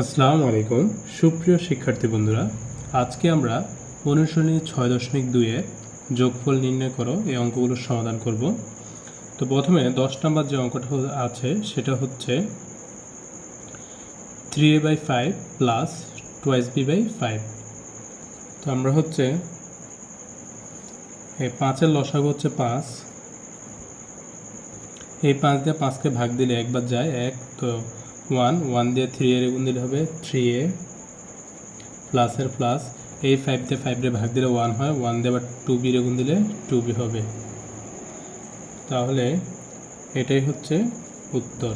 আসসালামু আলাইকুম। সুপ্রিয় শিক্ষার্থী বন্ধুরা, আজকে আমরা অনুশীলনী ছয় দশমিক দুইয়ে যোগফল নির্ণয় করো, এই অঙ্কগুলোর সমাধান করব। তো প্রথমে দশ নম্বর যে অঙ্কটা আছে, সেটা হচ্ছে three a by five plus twice b by five তো আমরা হচ্ছে, এই পাঁচের লসাগু হচ্ছে পাঁচ। এই পাঁচ দিয়ে পাঁচকে ভাগ দিলে একবার যায় এক, তো ওয়ান ওয়ান দিয়ে থ্রি এর গুণ দিলে হবে থ্রি এ প্লাসের প্লাস এই ফাইভ দিয়ে ফাইভ দিয়ে ভাগ দিলে ওয়ান হয় ওয়ান দিয়ে আবার টু বি গুণ দিলে টু বি হবে। তাহলে এটাই হচ্ছে উত্তর।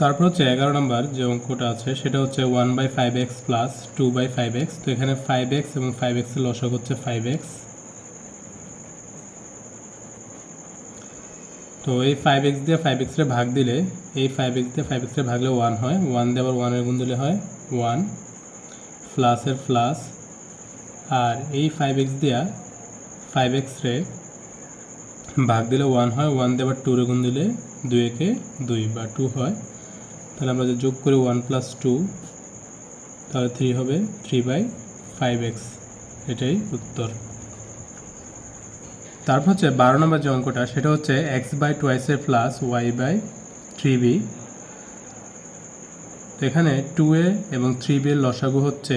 তারপর হচ্ছে এগারো নম্বর যে অঙ্কটা আছে, সেটা হচ্ছে one by five x plus two by five x তো এখানে ফাইভ এক্স এবং ফাইভ এক্সের লসক হচ্ছে ফাইভ এক্স তো এই ফাইভ এক্স দিয়ে ফাইভ এক্সে ভাগ দিলে, এই ফাইভ এক্স দিয়ে ফাইভ এক্সে ভাগলে ওয়ান হয়। ওয়ান দিয়ে আবার ওয়ানের গুণ দিলে হয় ওয়ান প্লাসের প্লাস আর এই ফাইভ এক্স দিয়া ফাইভ এক্সরে ভাগ দিলে ওয়ান হয়। ওয়ান দিয়ে আবার টুরে গুণ দিলে দুই একে দুই বা টু হয়। তাহলে আমরা যদি যোগ করি ওয়ান প্লাস টু তাহলে থ্রি হবে থ্রি বাই ফাইভ এক্স এটাই উত্তর। তারপর হচ্ছে বারো নম্বর যে অঙ্কটা, সেটা হচ্ছে x by টোয়াইসের plus y by three b তো এখানে টু এ এবং থ্রি বি এর লসাগু হচ্ছে,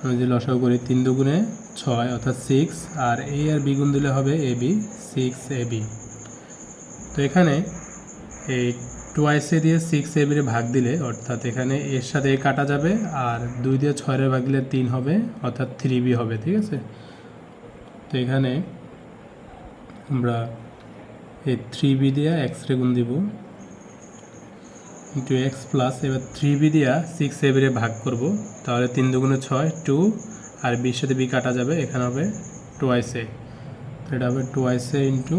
আমি যদি লসাগু করি তিন দুগুণে ছয় অর্থাৎ সিক্স আর এ আর বি গুণ দিলে হবে a b six a b তো এখানে এই টোয়াইসে দিয়ে সিক্স এ বিরে ভাগ দিলে, অর্থাৎ এখানে এর সাথে এ কাটা যাবে, আর দুই দিয়ে ছয়ের ভাগ দিলে তিন হবে, অর্থাৎ থ্রি বি হবে, ঠিক আছে? তো এখানে আমরা এই থ্রি বি দিয়া এক্স রে গুণ দিব ইন্টু এক্স প্লাস এবার থ্রি বি দিয়া সিক্স এবিরে ভাগ করব। তাহলে তিন দুগুণে ছয় টু আর বির সাথে বি কাটা যাবে, এখানে হবে টোয়াইস এ এটা হবে টোয়াইস এ ইন্টু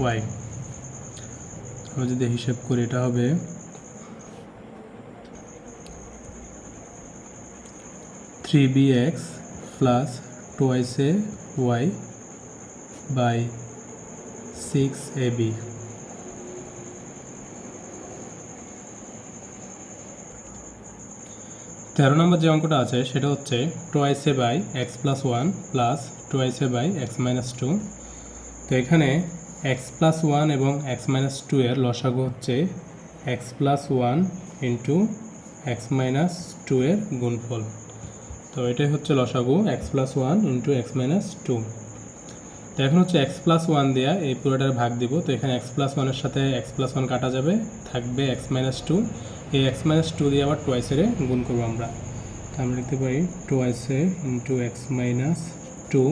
ওয়াই আমরা যদি হিসেব করি, এটা হবে three b x plus twice a y by six a b তেরো নম্বর যে অঙ্কটা আছে, সেটা হচ্ছে twice by x plus one plus twice by x minus two তো এখানে এক্স প্লাস ওয়ান এবং এক্স মাইনাস টু এর লসাগু হচ্ছে x plus one into x minus two এর গুণফল। তো এটাই হচ্ছে লসাগু x plus one into x minus two তো এখন হচ্ছে এক্স প্লাস ওয়ান দেওয়া এই পুরোটার ভাগ দিব। তো এখানে এক্স প্লাস ওয়ানের সাথে এক্স প্লাস ওয়ান কাটা যাবে, থাকবে এক্স মাইনাস টু এই এক্স মাইনাস টু দিয়ে আবার টোয়াইসের গুণ করব আমরা। তো আমরা লিখতে পারি টোয়াইসে ইন্টু এক্স মাইনাস টু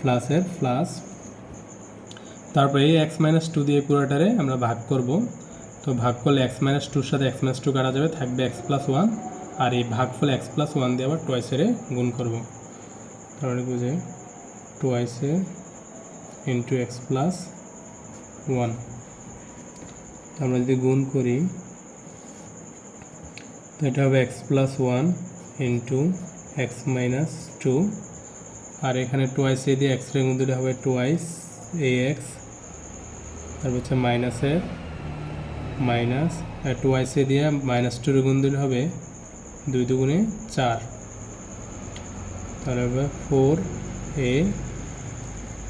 প্লাসের প্লাস তারপরে এই এক্স মাইনাস টু দিয়ে পুরোটারে আমরা ভাগ করব। তো ভাগ করলে এক্স মাইনাস টুর সাথে এক্স মাইনাস টু কাটা যাবে, থাকবে এক্স প্লাস ওয়ান আর এই ভাগফল এক্স প্লাস ওয়ান দিয়ে আবার টোয়াইসের গুণ করব। তাহলে বুঝে টোয়াইসে ইন্টু এক্স প্লাস ওয়ান আমরা যদি গুণ করি, তো এটা হবে x plus one into x minus two আর এখানে টোয়াইস এ দিয়ে এক্স রে গুণ দিলে হবে টোয়াইস এ এক্স তারপর হচ্ছে মাইনাসের মাইনাস আর টোয়াইস এ দিয়ে মাইনাস টুর গুণ দিলে হবে দুই দুগুণে চার। তাহলে হবে ফোর এ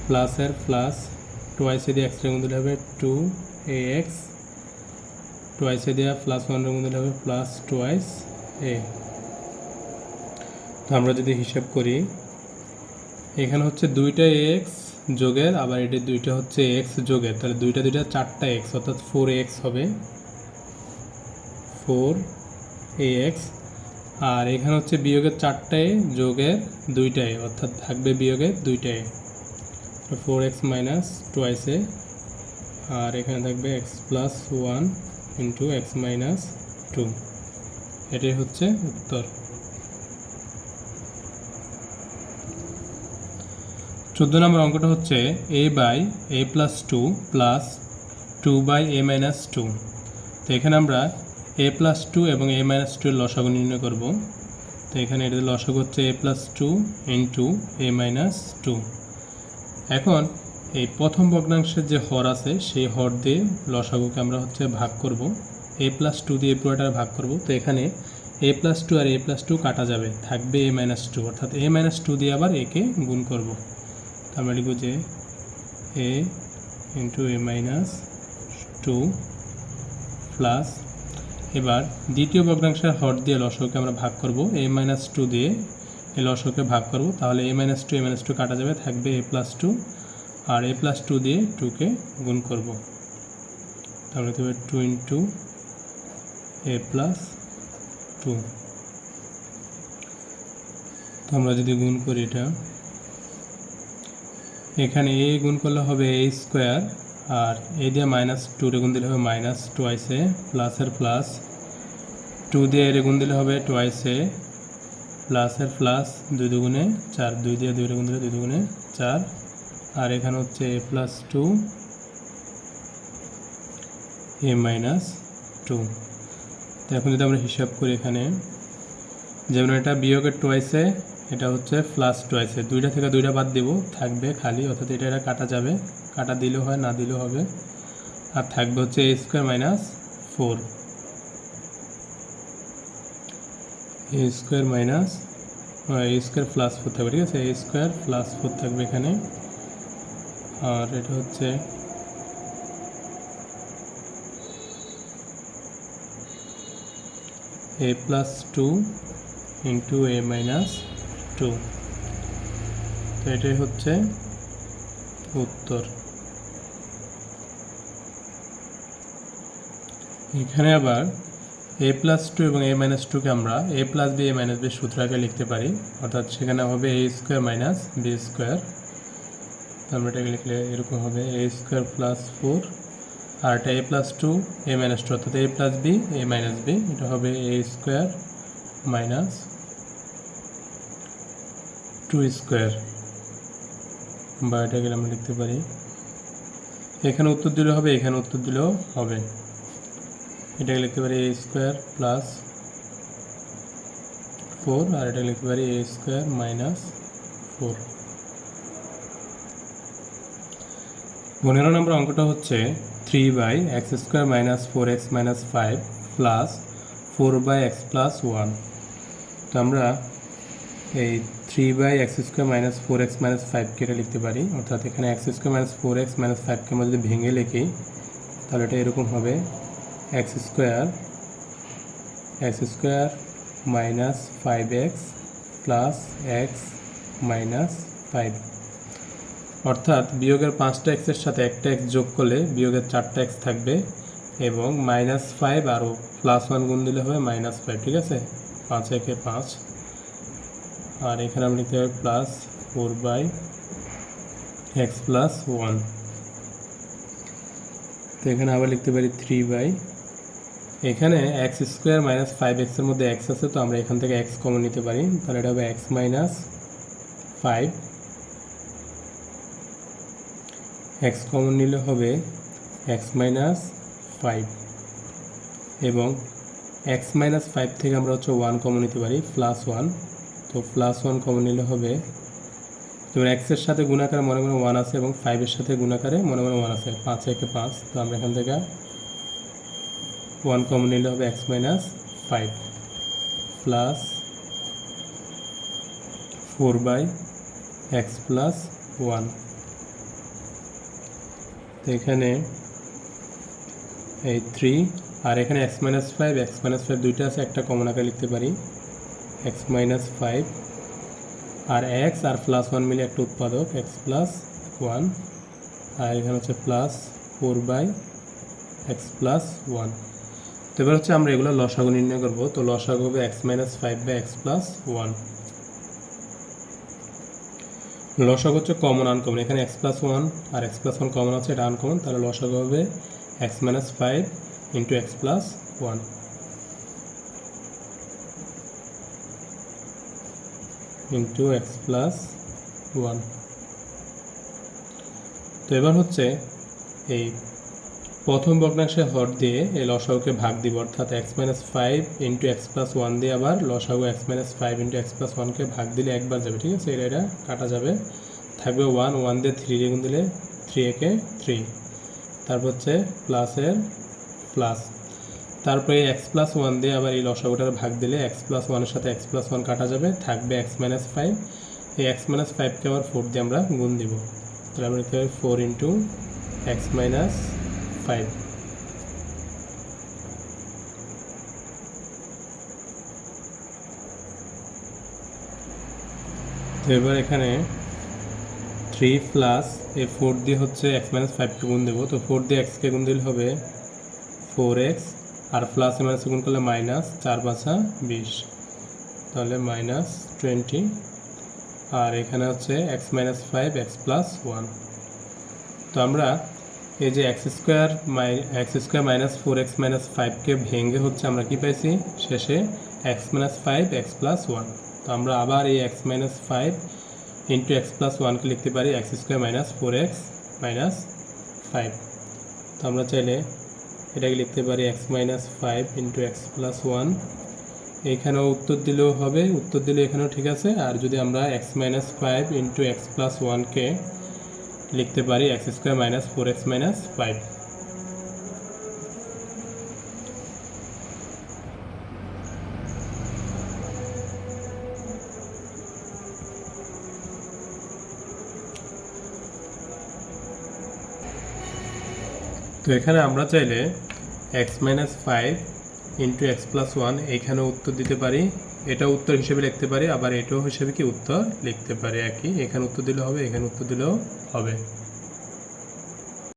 প্লাসের প্লাস টোয়াইসে দিয়ে এক্স রে গুণ দিলে হবে টু এ এক্স টোয়াইসে দেওয়া প্লাস ওয়ান গুণ দিলে হবে প্লাস টোয়াইস এ তো আমরা যদি হিসাব করি, এখানে হচ্ছে দুইটা এক্স যোগের, আবার এটি দুইটা হচ্ছে এক্স যোগের। তাহলে দুইটা দুইটা চারটা এক্স অর্থাৎ ফোর এক্স হবে। ফোর এ এক্স আর এখানে হচ্ছে বিয়োগের চারটায় যোগের দুইটায় অর্থাৎ থাকবে বিয়োগের দুইটায় four x minus twice a আর এখানে থাকবে x plus one into x minus two এটাই হচ্ছে উত্তর। চোদ্দ নম্বর অঙ্কটা হচ্ছে a by a plus two plus two by a minus two তো এখানে আমরা এ প্লাস টু এবং এ মাইনাস টু এর লসাগু নির্ণয় করব। তো এখানে এটার লসাগু হচ্ছে a plus two into a minus two এখন এই প্রথম ভগ্নাংশের যে হর আছে, সেই হর দিয়ে লসাগুকে আমরা হচ্ছে ভাগ করব। এ প্লাস টু দিয়ে পুরোটা ভাগ করব। তো এখানে এ প্লাস টু আর এ প্লাস টু কাটা যাবে। থাকবে এ মাইনাস টু অর্থাৎ এ মাইনাস টু দিয়ে আবার একে গুণ করব। তো আমরা লিখব যে a into a minus two plus এবার দ্বিতীয় ভগ্নাংশের হর দিয়ে লসকে আমরা ভাগ করব। এ মাইনাস টু দিয়ে এই লসকে ভাগ করব। তাহলে a minus two a minus two কাটা যাবে, থাকবে এ প্লাস টু আর এ প্লাস টু দিয়ে টুকে গুণ করব। তাহলে দেবে two into a plus two তো আমরা যদি গুণ করি এটা, এখানে এ গুণ করলে হবে এ স্কোয়ার আর এ দিয়ে মাইনাস টু গুণ দিলে হবে মাইনাস টোয়াইসে প্লাসের প্লাস টু দিয়ে এর গুণ দিলে হবে টোয়াইসে প্লাসের প্লাস দুই দুগুণে চার, দুই দিয়ে দুই গুণ দিলে দুই দুগুণে চার। আর এখানে হচ্ছে a plus two, a minus two. তো এখন যদি আমরা হিসাব করি এখানে, যেমন এটা বিয়োগের টোয়াইসে এটা হচ্ছে প্লাস টোয়াইসে দুইটা থেকে দুইটা বাদ দিব, থাকবে খালি, অর্থাৎ এটা এটা কাটা যাবে। কাটা দিলেও হয়, না দিলেও হবে। আর থাকবে হচ্ছে a square minus four a square minus a square plus four থাকবে, ঠিক আছে? এ স্কোয়ার প্লাস ফোর থাকবে এখানে। আর এটা হচ্ছে a plus two into a minus two তো এটাই হচ্ছে উত্তর। এখানে আবার এ প্লাস টু এবং এ মাইনাস টুকে আমরা a plus b a minus b সূত্র আগে লিখতে পারি। অর্থাৎ সেখানে হবে a square minus b square আমরা এটাকে লিখলে এরকম হবে এ স্কোয়ার প্লাস ফোর আর এটা a plus two a minus two অর্থাৎ a plus b a minus b এটা হবে a square minus two square বা এটা গেলে আমরা লিখতে পারি। এখানে উত্তর দিলেও হবে, এখানে উত্তর দিলেও হবে। এটাকে লিখতে পারি এ স্কোয়ার প্লাস ফোর আর এটা লিখতে পারি এ স্কোয়ার মাইনাস ফোর পনেরো নম্বর অঙ্কটা হচ্ছে three by x square minus four x minus five plus four by x plus one তো আমরা এই three by x square minus four x minus ফাইভকে এটা লিখতে পারি। অর্থাৎ এখানে x square minus four x minus ফাইভকে আমরা যদি ভেঙে লিখি, তাহলে এটা এরকম হবে x square x square minus five x plus x minus five অর্থাৎ বিয়োগের পাঁচটা এক্সের সাথে একটা এক্স যোগ করলে বিয়োগের চারটা এক্স থাকবে এবং মাইনাস ফাইভ আরও প্লাস ওয়ান গুণ দিলে হবে মাইনাস ফাইভ ঠিক আছে? পাঁচ একে পাঁচ। আর এখানে আমরা লিখতে হবে plus four by x plus one তো এখানে আবার লিখতে পারি থ্রি বাই এখানে এক্স স্কোয়ার মাইনাস ফাইভ এক্সের মধ্যে এক্স আছে, তো আমরা এখান থেকে এক্স কমন নিতে পারি। তাহলে এটা হবে x minus five x common নিলে হবে এক্স মাইনাস ফাইভ এবং এক্স মাইনাস ফাইভ থেকে আমরা হচ্ছে ওয়ান কমন নিতে পারি প্লাস ওয়ান তো প্লাস ওয়ান কমন নিলে হবে যেমন এক্সের সাথে গুণাকারে মনে মনে ওয়ান আছে এবং ফাইভের সাথে গুণাকারে মনে মনে ওয়ান আছে, পাঁচ একে পাঁচ। তো আমরা এখান থেকে ওয়ান কমন নিলে হবে x minus five plus four by x plus one তো এখানে এই থ্রি আর এখানে x minus five x minus five দুইটা আছে, একটা কমন আকারে লিখতে পারি। এক্স মাইনাস ফাইভ আর এক্স আর প্লাস ওয়ান মিলে একটা উৎপাদক এক্স প্লাস ওয়ান আর এখানে হচ্ছে plus four by x plus one তো এবার হচ্ছে আমরা এগুলো লসাগু নির্ণয় করব। তো লসাগু হবে x minus five by x plus one লসাগু হচ্ছে কমন আনকমন এখানে এক্স প্লাস ওয়ান আর এক্স প্লাস ওয়ান কমন আছে, এটা আনকমন তাহলে লসাগু হবে x minus five into x plus one into x plus one তো এবার হচ্ছে এই প্রথম ভগ্নাংশে হর দিয়ে এই লসাউকে ভাগ দিব, অর্থাৎ x minus five into x plus one দিয়ে আবার লসাউ x minus five into x plus ওয়ানকে ভাগ দিলে একবার যাবে, ঠিক আছে? এটা এটা কাটা যাবে। থাকবে ওয়ান ওয়ান দিয়ে থ্রি গুণ দিলে থ্রি একে থ্রি তারপর হচ্ছে প্লাসের প্লাস তারপরে এই এক্স প্লাস ওয়ান দিয়ে আবার এই লসাগুটার ভাগ দিলে এক্স প্লাস ওয়ানের সাথে এক্স প্লাস ওয়ান কাটা যাবে, থাকবে এক্স মাইনাস ফাইভ এই এক্স মাইনাস ফাইভকে আবার ফোর দিয়ে আমরা গুণ দিব। তাহলে আমরা four into x minus five তো এবার এখানে থ্রি প্লাস এই ফোর দিয়ে হচ্ছে এক্স মাইনাস ফাইভকে গুণ দেবো। তো ফোর দিয়ে এক্সকে গুণ দিলে হবে ফোর এক্স আর প্লাস মাইনাস গুণ করলে মাইনাস চার পাঁচা বিশ। তাহলে মাইনাস টোয়েন্টি আর এখানে হচ্ছে x minus five x plus one তো আমরা এই যে এক্স স্কোয়ার মাই, x square minus four x minus ফাইভকে ভেঙে হচ্ছে আমরা কি পাইছি? শেষে x minus five, x plus one. তো আমরা আবার এই x minus five into x plus ওয়ানকে লিখতে পারি x square minus four x minus five. তো আমরা চাইলে এটাকে লিখতে পারি x minus five into x plus one. এইখানেও উত্তর দিলেও হবে, উত্তর দিলে এখানেও ঠিক আছে। আর যদি আমরা x minus five into x plus ওয়ানকে লিখতে পারি x square minus four x minus five তো এখানে আমরা চাইলে x minus five into x plus one এইখানেও উত্তর দিতে পারি। এটা উত্তর হিসেবে লিখতে পারি, আবার এটাও হিসেবে কি উত্তর? লিখতে পারি, একই। এখানে উত্তর দিলে হবে, এখানে উত্তর দিলেও হবে